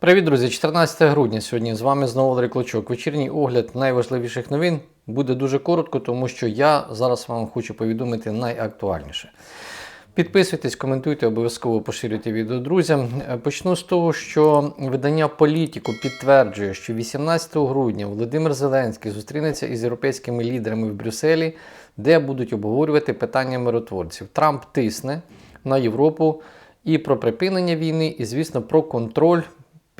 Привіт, друзі! 14 грудня сьогодні з вами знову Валерій Клочок. Вечірній огляд найважливіших новин буде дуже коротко, тому що я зараз вам хочу повідомити найактуальніше. Підписуйтесь, коментуйте, обов'язково поширюйте відео друзям. Е, Почну з того, що видання Політіку підтверджує, що 18 грудня Володимир Зеленський зустрінеться із європейськими лідерами в Брюсселі, де будуть обговорювати питання миротворців. Трамп тисне на Європу і про припинення війни, і, звісно, про контроль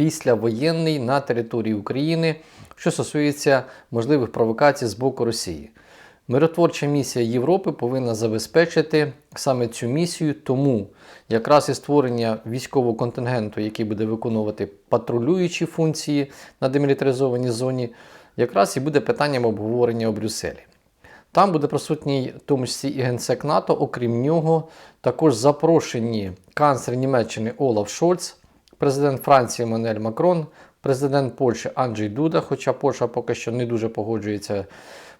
післявоєнний на території України, що стосується можливих провокацій з боку Росії. Миротворча місія Європи повинна забезпечити саме цю місію, тому якраз і створення військового контингенту, який буде виконувати патрулюючі функції на демілітаризованій зоні, якраз і буде питанням обговорення у Брюсселі. Там буде присутній в тому числі і генсек НАТО, окрім нього, також запрошені канцлер Німеччини Олаф Шольц, президент Франції Еммануель Макрон, президент Польщі Анджей Дуда, хоча Польща поки що не дуже погоджується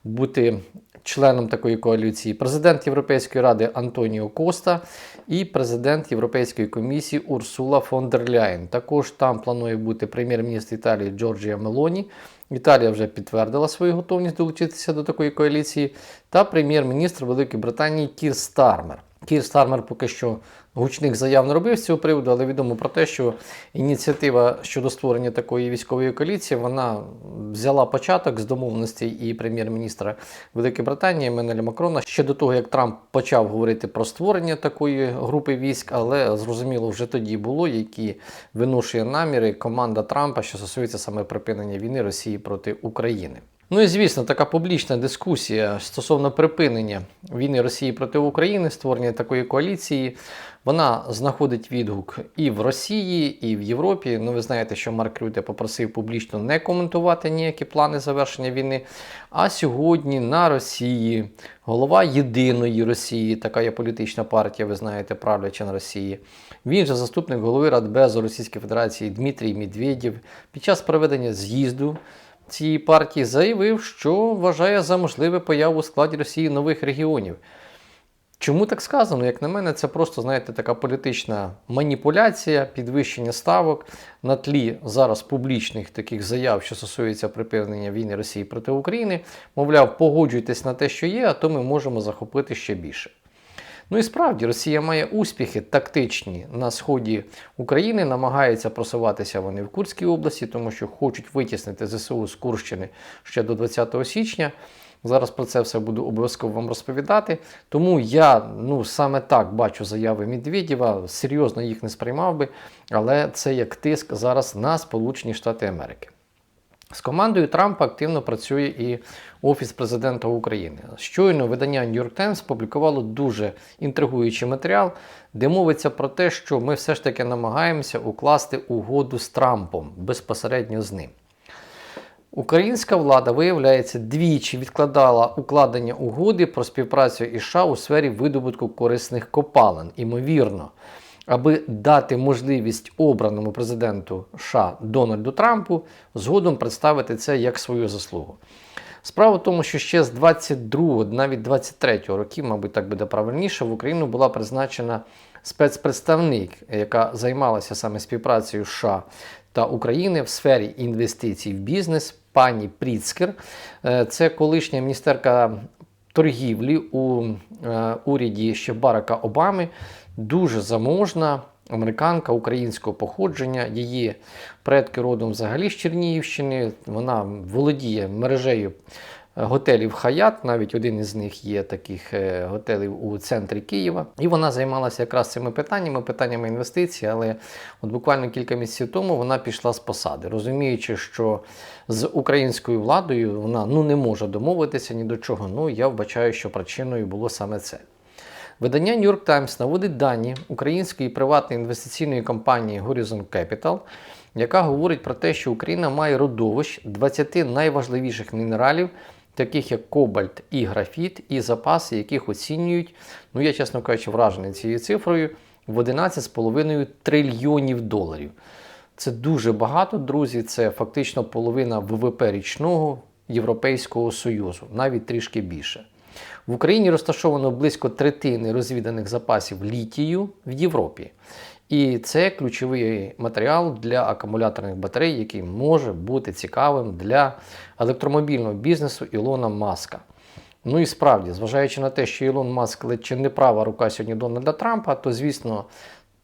бути членом такої коаліції, президент Європейської ради Антоніо Коста і президент Європейської комісії Урсула фон дер Ляєн. Також там планує бути прем'єр-міністр Італії Джорджія Мелоні. Італія вже підтвердила свою готовність долучитися до такої коаліції, та прем'єр-міністр Великої Британії Кір Стармер. Кір Стармер поки що гучних заяв не робив з цього приводу, але відомо про те, що ініціатива щодо створення такої військової коаліції вона взяла початок з домовленостей і прем'єр-міністра Великої Британії Еммануеля Макрона ще до того, як Трамп почав говорити про створення такої групи військ, але зрозуміло вже тоді було, які виношує наміри команда Трампа, що стосується саме припинення війни Росії проти України. Ну і звісно, така публічна дискусія стосовно припинення війни Росії проти України, створення такої коаліції, вона знаходить відгук і в Росії, і в Європі. Ну, ви знаєте, що Марк Рюте попросив публічно не коментувати ніякі плани завершення війни. А сьогодні на Росії голова єдиної Росії, така є політична партія, ви знаєте, правляча на Росії. Він же заступник голови Радбезу Російської Федерації Дмитрій Медведєв під час проведення з'їзду цієї партії заявив, що вважає за можливе появу у складі Росії нових регіонів. Чому так сказано? Як на мене, це просто, знаєте, така політична маніпуляція, підвищення ставок на тлі зараз публічних таких заяв, що стосуються припинення війни Росії проти України. Мовляв, погоджуйтесь на те, що є, а то ми можемо захопити ще більше. Ну і справді Росія має успіхи тактичні на сході України, намагається просуватися вони в Курській області, тому що хочуть витіснити ЗСУ з Курщини ще до 20 січня. Зараз про це все буду обов'язково вам розповідати. Тому я ну, саме так бачу заяви Медведєва, серйозно їх не сприймав би, але це як тиск зараз на Сполучені Штати Америки. З командою Трампа активно працює і Офіс президента України. Щойно видання New York Times публікувало дуже інтригуючий матеріал, де мовиться про те, що ми все ж таки намагаємося укласти угоду з Трампом безпосередньо з ним. Українська влада, виявляється, двічі відкладала укладення угоди про співпрацю із США у сфері видобутку корисних копалин, імовірно, аби дати можливість обраному президенту США Дональду Трампу згодом представити це як свою заслугу. Справа в тому, що ще з 22, навіть 23 років, мабуть, так буде правильніше, в Україну була призначена спецпредставник, яка займалася саме співпрацею США та України в сфері інвестицій в бізнес, пані Пріцкер. Е, Це колишня міністерка торгівлі у е, уряді ще Барака Обами, дуже заможна. Американка українського походження, її предки родом взагалі з Чернігівщини. Вона володіє мережею готелів Хаят, навіть один із них є таких е, готелів у центрі Києва. І вона займалася якраз цими питаннями, питаннями інвестицій, але от буквально кілька місяців тому вона пішла з посади, розуміючи, що з українською владою вона ну не може домовитися ні до чого. Ну я вбачаю, що причиною було саме це. Видання New York Times наводить дані української приватної інвестиційної компанії Horizon Capital, яка говорить про те, що Україна має родовищ 20 найважливіших мінералів, таких як кобальт і графіт, і запаси, яких оцінюють, ну я, чесно кажучи, вражений цією цифрою, в 11,5 трильйонів доларів. Це дуже багато, друзі. Це фактично половина ВВП річного Європейського Союзу, навіть трішки більше. В Україні розташовано близько третини розвіданих запасів літію в Європі. І це ключовий матеріал для акумуляторних батарей, який може бути цікавим для електромобільного бізнесу Ілона Маска. Ну і справді, зважаючи на те, що Ілон Маск ледь чи не права рука сьогодні Дональда Трампа, то звісно,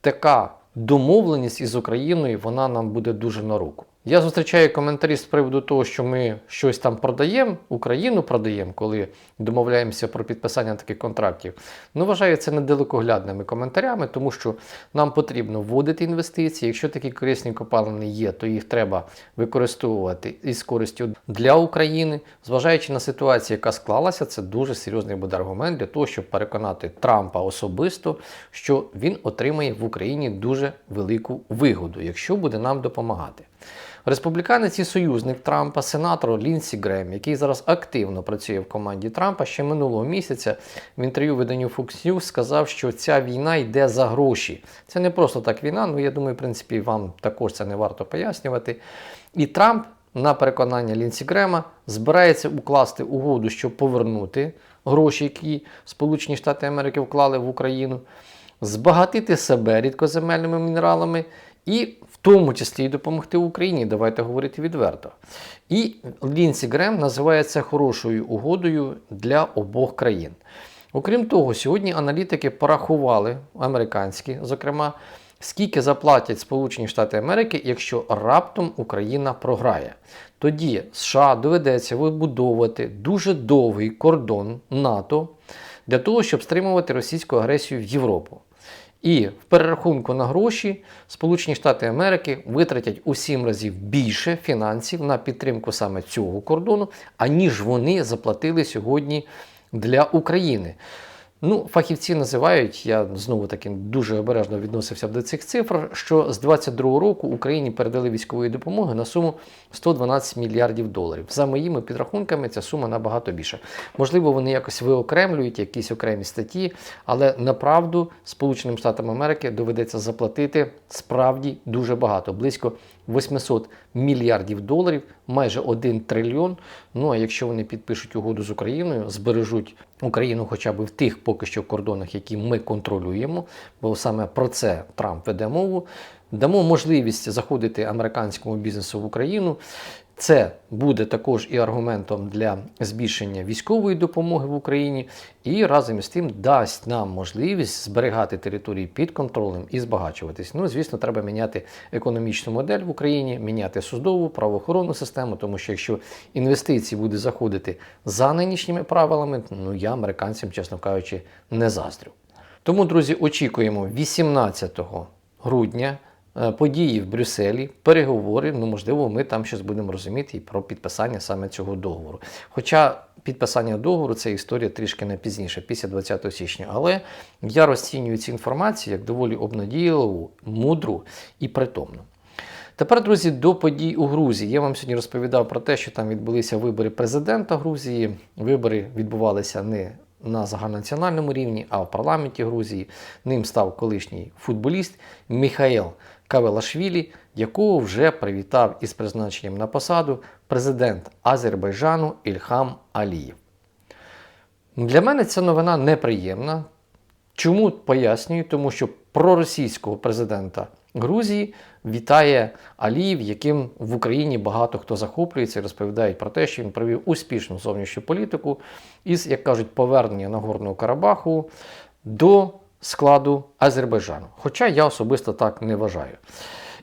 така домовленість із Україною вона нам буде дуже на руку. Я зустрічаю коментарі з приводу того, що ми щось там продаємо, Україну продаємо, коли домовляємося про підписання таких контрактів. Ну, вважаю це недалекоглядними коментарями, тому що нам потрібно вводити інвестиції. Якщо такі корисні копалини є, то їх треба використовувати із користю для України. Зважаючи на ситуацію, яка склалася, це дуже серйозний буде аргумент для того, щоб переконати Трампа особисто, що він отримає в Україні дуже велику вигоду, якщо буде нам допомагати. Республіканець і союзник Трампа, сенатор Лінсі Грем, який зараз активно працює в команді Трампа, ще минулого місяця в інтерв'ю виданню Fox News сказав, що ця війна йде за гроші. Це не просто так війна, ну я думаю, в принципі, вам також це не варто пояснювати. І Трамп, на переконання Лінсі Грема, збирається укласти угоду, щоб повернути гроші, які Сполучені Штати Америки вклали в Україну, збагатити себе рідкоземельними мінералами і тому числі і допомогти Україні, давайте говорити відверто. І Лінсі Грем називає це хорошою угодою для обох країн. Окрім того, сьогодні аналітики порахували, американські, зокрема, скільки заплатять Сполучені Штати Америки, якщо раптом Україна програє. Тоді США доведеться вибудовувати дуже довгий кордон НАТО для того, щоб стримувати російську агресію в Європу. І в перерахунку на гроші Сполучені Штати Америки витратять у 7 разів більше фінансів на підтримку саме цього кордону, аніж вони заплатили сьогодні для України. Ну, фахівці називають, я знову таки дуже обережно відносився до цих цифр, що з 22 року Україні передали військової допомоги на суму 112 мільярдів доларів. За моїми підрахунками, ця сума набагато більша. Можливо, вони якось виокремлюють якісь окремі статті, але направду Сполученим Штатам Америки доведеться заплатити справді дуже багато, близько 800 мільярдів доларів, майже 1 трильйон. Ну а якщо вони підпишуть угоду з Україною, збережуть Україну хоча б в тих поки що кордонах, які ми контролюємо, бо саме про це Трамп веде мову. Дамо можливість заходити американському бізнесу в Україну. Це буде також і аргументом для збільшення військової допомоги в Україні, і разом із тим дасть нам можливість зберігати території під контролем і збагачуватись. Ну, звісно, треба міняти економічну модель в Україні, міняти судову правоохоронну систему, тому що якщо інвестиції будуть заходити за нинішніми правилами, ну я американцям, чесно кажучи, не заздрю. Тому, друзі, очікуємо 18 грудня. Е, події в Брюсселі, переговори. Ну, можливо, ми там щось будемо розуміти і про підписання саме цього договору. Хоча підписання договору це історія трішки не пізніше, після 20 січня. Але я розцінюю цю інформацію як доволі обнадійливу, мудру і притомну. Тепер, друзі, до подій у Грузії. Я вам сьогодні розповідав про те, що там відбулися вибори президента Грузії. Вибори відбувалися не на загальнонаціональному рівні, а в парламенті Грузії. Ним став колишній футболіст Міхаїл Кавелашвілі, якого вже привітав із призначенням на посаду президент Азербайджану Ільхам Алієв. Для мене ця новина неприємна. Чому пояснюю? Тому що проросійського президента Грузії вітає Аліїв, яким в Україні багато хто захоплюється і розповідають про те, що він провів успішну зовнішню політику із, як кажуть, повернення Нагорного Карабаху до складу Азербайджану. Хоча я особисто так не вважаю.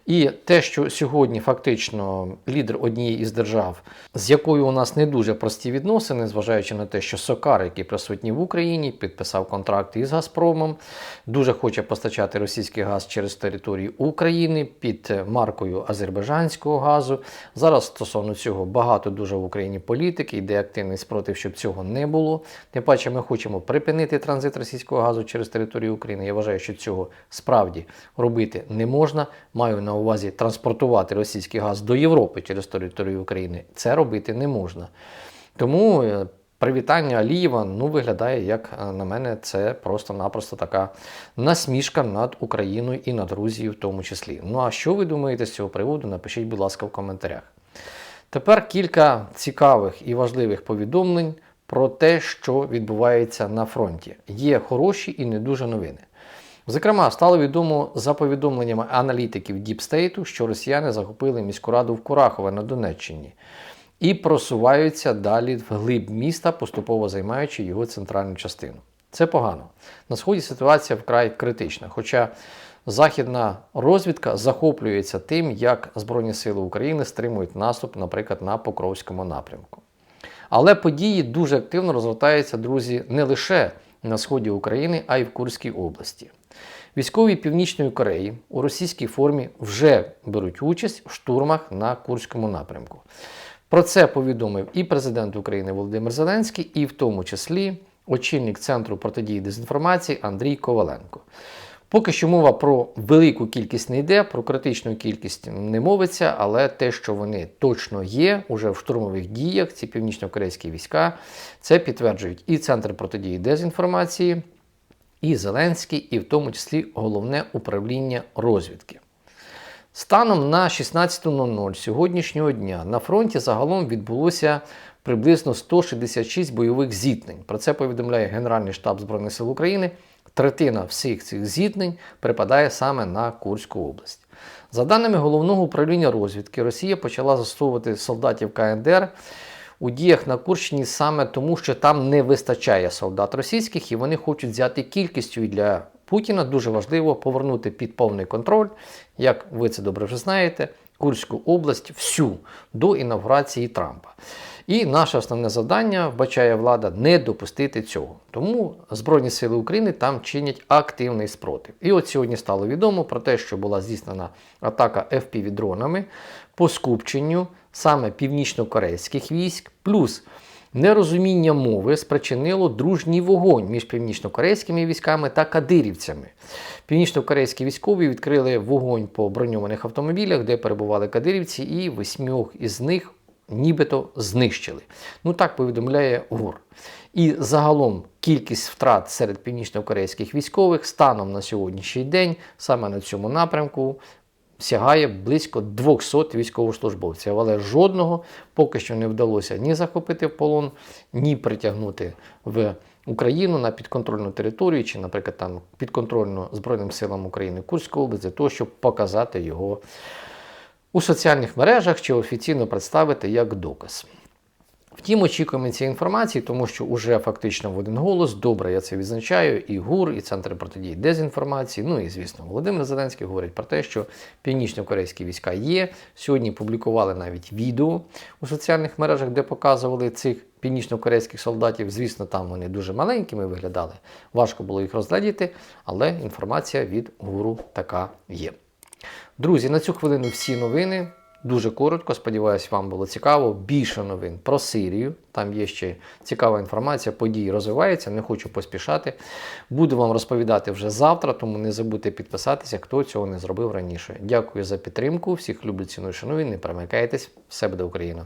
І те, що сьогодні фактично лідер однієї із держав, з якою у нас не дуже прості відносини, зважаючи на те, що Сокар, який присутній в Україні, підписав контракт із Газпромом, дуже хоче постачати російський газ через територію України під маркою азербайджанського газу. Зараз стосовно цього багато дуже в Україні політики, йде активний спротив, щоб цього не було. Тим паче, ми хочемо припинити транзит російського газу через територію України. Я вважаю, що цього справді робити не можна. Маю на увазі транспортувати російський газ до Європи через територію України, це робити не можна. Тому е, привітання Алієва ну, виглядає, як е, на мене, це просто-напросто така насмішка над Україною і над Грузією в тому числі. Ну а що ви думаєте з цього приводу? Напишіть, будь ласка, в коментарях. Тепер кілька цікавих і важливих повідомлень про те, що відбувається на фронті. Є хороші і не дуже новини. Зокрема, стало відомо за повідомленнями аналітиків Діпстейту, що росіяни захопили міську раду в Курахове на Донеччині і просуваються далі вглиб міста, поступово займаючи його центральну частину. Це погано. На сході ситуація вкрай критична. Хоча західна розвідка захоплюється тим, як Збройні Сили України стримують наступ, наприклад, на Покровському напрямку. Але події дуже активно розвертаються, друзі, не лише на сході України, а й в Курській області. Військові Північної Кореї у російській формі вже беруть участь в штурмах на Курському напрямку. Про це повідомив і президент України Володимир Зеленський, і в тому числі очільник Центру протидії дезінформації Андрій Коваленко. Поки що мова про велику кількість не йде, про критичну кількість не мовиться, але те, що вони точно є уже в штурмових діях, ці північно-корейські війська, це підтверджують і Центр протидії дезінформації, і Зеленський, і в тому числі головне управління розвідки. Станом на 16.00 сьогоднішнього дня на фронті загалом відбулося приблизно 166 бойових зіткнень. Про це повідомляє Генеральний штаб Збройних сил України. Третина всіх цих зіткнень припадає саме на Курську область. За даними головного управління розвідки, Росія почала застосовувати солдатів КНДР у діях на Курщині саме тому, що там не вистачає солдат російських, і вони хочуть взяти кількістю і для Путіна дуже важливо повернути під повний контроль, як ви це добре вже знаєте, Курську область всю до інавгурації Трампа. І наше основне завдання, вбачає влада, не допустити цього. Тому Збройні Сили України там чинять активний спротив. І от сьогодні стало відомо про те, що була здійснена атака FPV-дронами по скупченню саме північно-корейських військ, плюс нерозуміння мови спричинило дружній вогонь між північно-корейськими військами та кадирівцями. Північно-корейські військові відкрили вогонь по броньованих автомобілях, де перебували кадирівці, і восьмьох із них нібито знищили. Ну так повідомляє ГУР. І загалом кількість втрат серед північно-корейських військових станом на сьогоднішній день, саме на цьому напрямку, сягає близько 200 військовослужбовців, але жодного поки що не вдалося ні захопити в полон, ні притягнути в Україну на підконтрольну територію, чи, наприклад, там підконтрольну Збройним силам України Курську область, для того, щоб показати його у соціальних мережах чи офіційно представити як доказ. Втім, очікуємо цієї інформації, тому що вже фактично в один голос добре я це відзначаю. І ГУР, і Центр протидії дезінформації. Ну і звісно, Володимир Зеленський говорить про те, що північно-корейські війська є. Сьогодні публікували навіть відео у соціальних мережах, де показували цих північно-корейських солдатів. Звісно, там вони дуже маленькими виглядали. Важко було їх розглядіти, але інформація від ГУРу така є. Друзі, на цю хвилину всі новини. Дуже коротко, сподіваюся, вам було цікаво. Більше новин про Сирію. Там є ще цікава інформація, події розвиваються, не хочу поспішати. Буду вам розповідати вже завтра, тому не забудьте підписатися, хто цього не зробив раніше. Дякую за підтримку. Всіх люблю ціную шаную. Не перемикайтесь, все буде Україна!